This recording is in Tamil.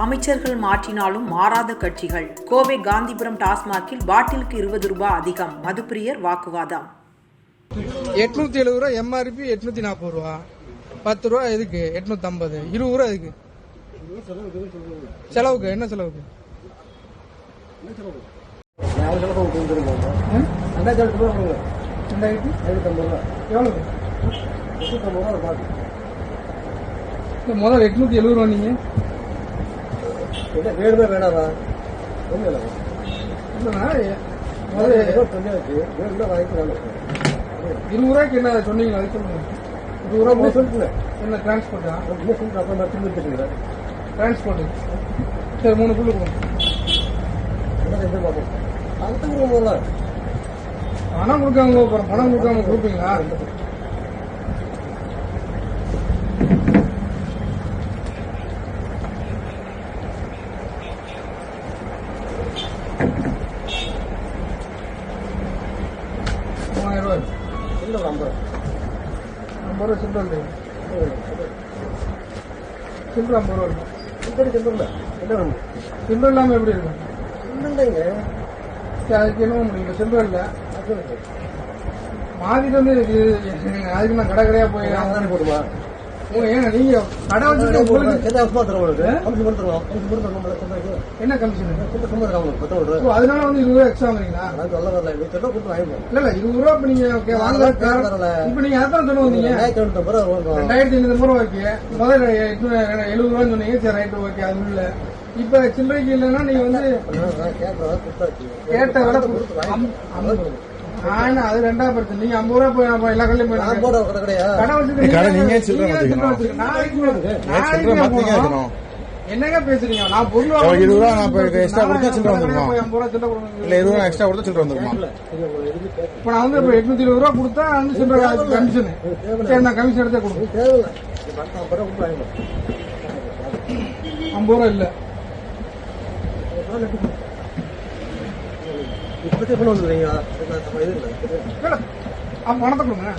அமைச்சர்கள் மாற்றினாலும் மாறாத கட்சிகள். கோவை காந்திபுரம் டாஸ்மாகில் பாட்டிலுக்கு இருபது ரூபாய் அதிகம். மதுப்பிரியர் வாக்குவாதம். எட்நூத்தி எழுபது ரூபா எம்ஆர்பி எட்நூத்தி நாற்பது ரூபா. பத்து ரூபா எதுக்கு? எட்நூத்தி ஐம்பது இருபது ரூபா எதுக்கு? செலவுக்கு என்ன செலவுக்கு? முதல் ரெண்டாயிரத்தி எட்நூத்தி எழுபது ரூபா நீங்க? வேணுமே வேணாமா ஒண்ணு இல்லை. முதல்ல ஏதோ சொன்னாச்சு. வேணுமே வாங்கிக்கலாம் இருபது ரூபாய்க்கு என்ன சொன்னீங்க? அது சொல்லுங்க. இருபது ரூபா சொல்லுங்க என்ன டிரான்ஸ்போர்ட்டா இன்னும் சொல்லுங்க அப்புறம் நான் திரும்பி டிரான்ஸ்போர்ட் சரி மூணு புல்லு கொடுங்க. என்ன செஞ்சு பார்ப்போம் ஒரு முதல்ல பணம் கொடுக்காம பணம் கொடுக்காம கொடுப்பீங்களா மூவாயிரம் ரூபாய் ஐம்பது ரூபா சில்லறை சில்லறை ஐம்பது ரூபா இருக்கும் சரி சொல்லுங்க என்ன வேணும் சில்லறை இல்லாம எப்படி இருக்கும் சரி, அதுக்கு என்ன முடியல சில்லறை இல்லை அது மாதிரி வந்து அதுக்கு நான் கடை கடையா போய் தானே என்ன கமிஷன்? அதனால வந்து இருபது ரூபா எக்ஸ்ட்ரா வாங்குறீங்களா? இல்ல இல்ல இருபது ரூபா இப்ப நீங்க. இப்ப நீங்க அதான் சொல்ல வந்தீங்க ரெண்டாயிரத்தி ஐநூறு ரூபாய்க்கு முதல்ல எழுபது ரூபான்னு சொன்னீங்க சரி ரைட்டு ஓகே அது இல்ல. இப்ப சில்லறைக்கு இல்லைன்னா நீங்க வந்து கேட்ட விட அது ரெண்டாவது பிரச்சனை நீங்க ஐம்பது ரூபா போய் எல்லா கடையிலும் போய் நான் போட கடை நீங்க. என்னங்க பேசுறீங்க? நான் பொருள் இருபது ரூபா நான் extra கொடுத்தா சில்லறை வந்துருமா? இல்ல இருபது ரூபா எக்ஸ்ட்ரா கொடுத்தா சில்லறை வந்துருமா? இப்ப நான் வந்து இப்ப எட்நூத்தி இருபது ரூபா கொடுத்தா வந்து சில்லறை கமிஷன். சரி நான் கமிஷன் எடுத்தே வாங்கிப்போம் ஐம்பது ரூபா இல்ல. இப்போதே கொண்டு வந்துடுறீங்களா இது இல்லை. பணத்தை கொடுங்க.